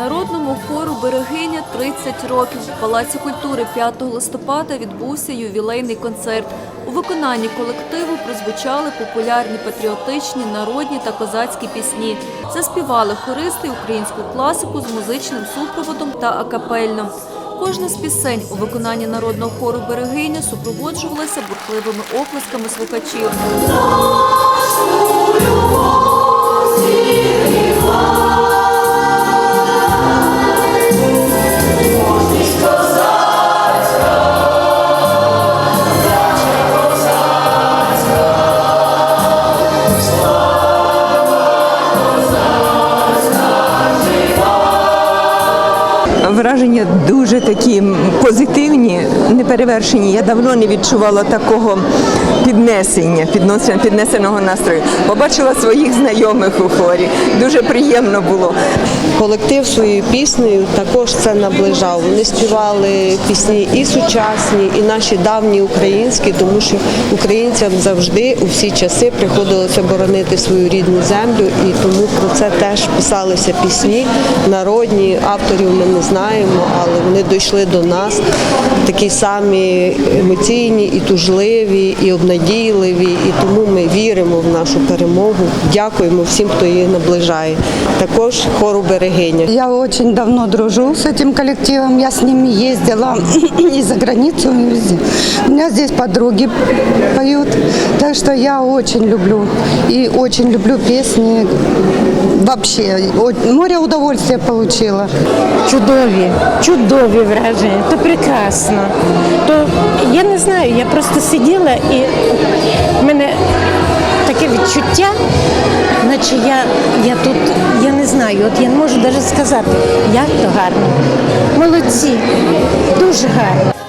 Народному хору Берегиня 30 років. У Палаці культури 5 листопада відбувся ювілейний концерт. У виконанні колективу прозвучали популярні патріотичні, народні та козацькі пісні. Заспівали хористи українську класику з музичним супроводом та акапельно. Кожна з пісень у виконанні народного хору Берегиня супроводжувалася бурхливими оплесками слухачів. Враження дуже такі позитивні, неперевершені. Я давно не відчувала такого піднесення, піднесеного настрою. Побачила своїх знайомих у хорі. Дуже приємно було. Колектив своєю піснею також це наближав. Вони співали пісні і сучасні, і наші давні українські, тому що українцям завжди у всі часи приходилося боронити свою рідну землю, і тому про це теж писалися пісні народні. Авторів ми не знаємо, але вони дійшли до нас такі самі емоційні, і тужливі, і обнадійливі. І тому ми віримо в нашу перемогу. Дякуємо всім, хто її наближає. Також хору берегиня. Я очень давно дружу с этим коллективом. Я с ними ездила и за границу, и везде. У меня здесь подруги поют. Так что я очень люблю. И очень люблю песни. Вообще, море удовольствия получила. Чудові, чудові враження, то прекрасно. То я не знаю, я просто сиділа і в мене таке відчуття, наче я, я тут, я не знаю, от я не можу навіть сказати, як то гарно. Молодці, дуже гарно.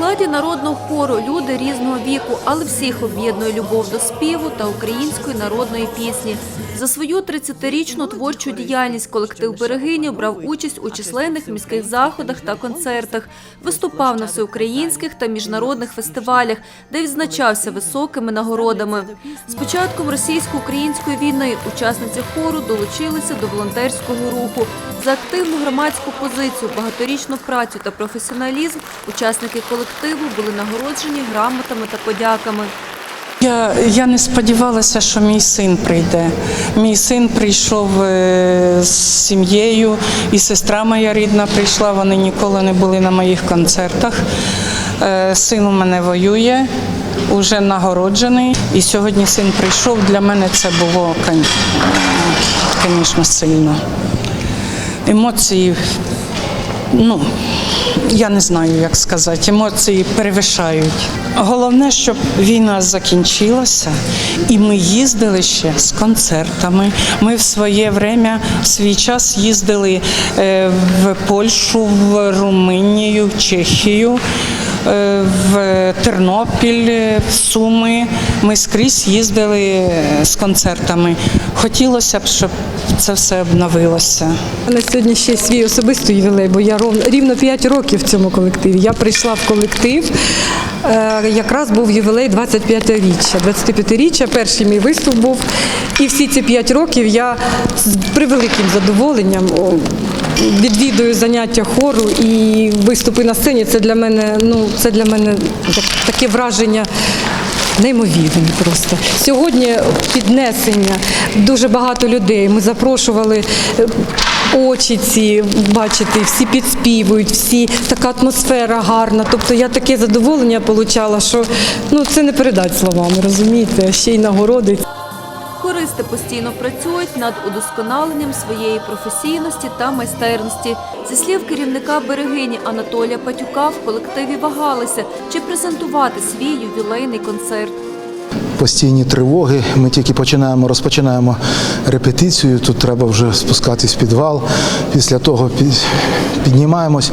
Складі народного хору люди різного віку, але всіх об'єднує любов до співу та української народної пісні. За свою 30-річну творчу діяльність колектив Берегині брав участь у численних міських заходах та концертах, виступав на всеукраїнських та міжнародних фестивалях, де відзначався високими нагородами. З початком російсько-української війни учасниці хору долучилися до волонтерського руху. За активну громадську позицію, багаторічну працю та професіоналізм учасники колективу були нагороджені грамотами та подяками. Я, я не сподівалася, що мій син прийде. Мій син прийшов е, з сім'єю, і сестра моя рідна прийшла. Вони ніколи не були на моїх концертах. Е, Син у мене воює, вже нагороджений. І сьогодні син прийшов. Для мене це було, звісно, сильно. Емоції, ну, я не знаю, як сказати, емоції перевишають. Головне, щоб війна закінчилася, і ми їздили ще з концертами. Ми в своє время, в свій час їздили е, в Польщу, в Румунію, в Чехію. Е, В Тернопіль, в Суми ми скрізь їздили е, з концертами. Хотілося б, щоб це все обновилося. У сьогодні ще свій особистий ювілей, бо я ров- рівно 5 років в цьому колективі. Я прийшла в колектив. е, Якраз був ювілей 25-річчя. 25-річчя, перший мій виступ був. І всі ці 5 років я з превеликим задоволенням відвідую заняття хору і виступи на сцені. Це для мене, ну, це для мене таке враження. Неймовірні просто сьогодні піднесення дуже багато людей. Ми запрошували е, очі ці бачити, всі підспівують, всі така атмосфера гарна. Тобто я таке задоволення отримала, що ну це не передати словами, розумієте? Ще й нагороди. Хористи постійно працюють над удосконаленням своєї професійності та майстерності. Зі слів керівника берегині Анатолія Патюка, в колективі вагалися, чи презентувати свій ювілейний концерт. постійні тривоги. Ми тільки починаємо, розпочинаємо репетицію. Тут треба вже спускатись в підвал. Після того пі- піднімаємось.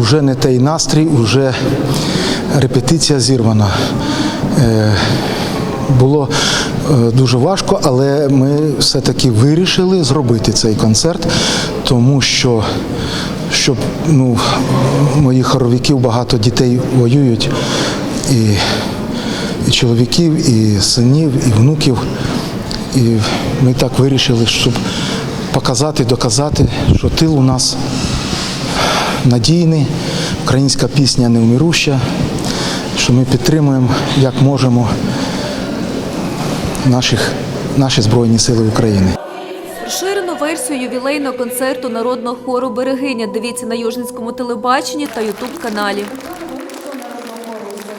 Уже не той настрій, уже репетиція зірвана. Е, Було дуже важко, але ми все-таки вирішили зробити цей концерт, тому що щоб ну, моїх хоровиків багато дітей воюють. І і чоловіків, і синів, і внуків. І ми так вирішили, щоб показати, доказати, що тил у нас надійний, українська пісня невміруща, що ми підтримуємо як можемо наших, наші Збройні Сили України. Розширену версію ювілейного концерту народного хору Берегиня дивіться на Южницькому телебаченні та Ютуб каналі.